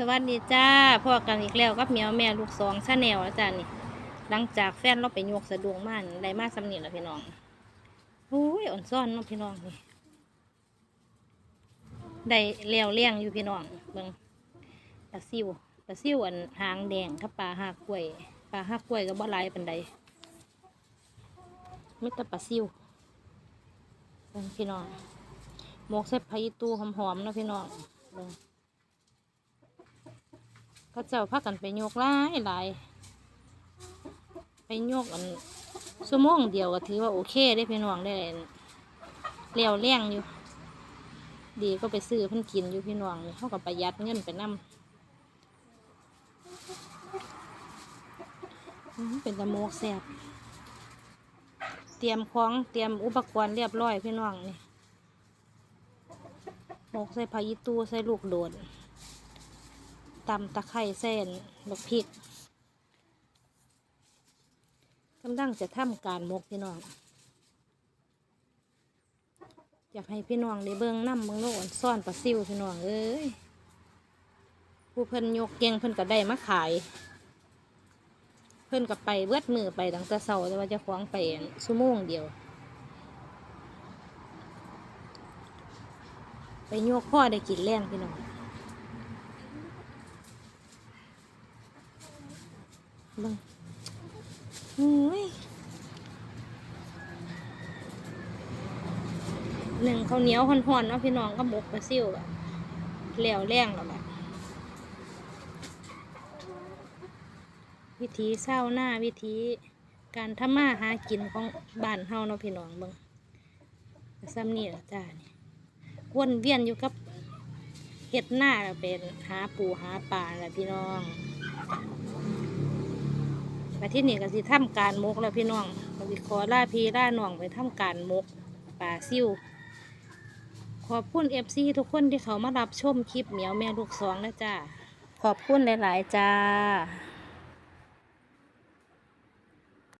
สวัสดีจ้าพ่อกันอีกแล้วกับเมียวแม่ลูกสองชาแนลแล้วจ้านี่หลังจากแฟนเราไปโยกสะดวงมันได้มาสำเนียงแล้วพี่น้องโอ้ยอ่อนซ่อนเนาะพี่น้องนี่ได้เลี้ยวเลี้ยงอยู่พี่น้องเบิ่งปลาซิวปลาซิวอันหางแดงกับปลาหากกล้วยปลาหากกล้วยก็บ่หลายปานใดมิตรปลาซิวเบิ่งพี่น้องหมกใส่ไผ่ตูหอมๆนะพี่น้องเบิ่ง ก็เจ้าพักกันไปโยกหลายหลายไปโยกอันชั่วโมงเดียวก็ถือว่าโอเคได้พี่น้องได้เลี้ยวแรงอยู่ ดีก็ไปซื้อเพิ่นกินอยู่พี่น้องนี่เขาก็ประหยัดเงินไปนำอื้อเป็นตะโมกแซ่บเตรียมของเตรียมอุปกรณ์เรียบร้อยพี่น้องนี่หมกใส่ผ้ายีตูใส่ลูกโดด ตำตะไคร้เส้นบักพริกกำลังจะทำการมกพี่น้อง อยากให้พี่น้องได้เบิ่งน้ำเบิ่งโลกซ่อนปลาซิวพี่น้องเอ้ยผู้เพิ่นยกเก่งเพิ่นก็ได้มาขาย เพิ่นก็ไปเบิดมือไปตั้งต่เช้าแต่ว่าจะคว้างไปชั่วโมงเดียว ไปโยกพ่อได้กินแรงพี่น้อง บิ่งอุ้ยหนึ่งข้าวเหนียวห่อนๆเนาะพี่น้องก็หมกปลาซิวแบบเหลวแรงแล้วแบบวิธีเศร้าหน้าวิธีการทำมาหากินของบ้านเฮาเนาะพี่น้องเบิ่งซ้ำนี่ละจ้านี่วนเวียนอยู่กับเฮ็ดหน้าเป็นหาปูหาปลาแหละพี่น้อง มาที่นี่ก็สิทำการมกแล้วพี่น้องก็สิขอล่าพีล่าน่องไปทำการมกป่าซิ่วขอบคุณเอฟซีทุกคนที่เขามารับชมคลิปเหมียวแม่ลูกสองนะจ้าขอบคุณหลาย ๆ จ้า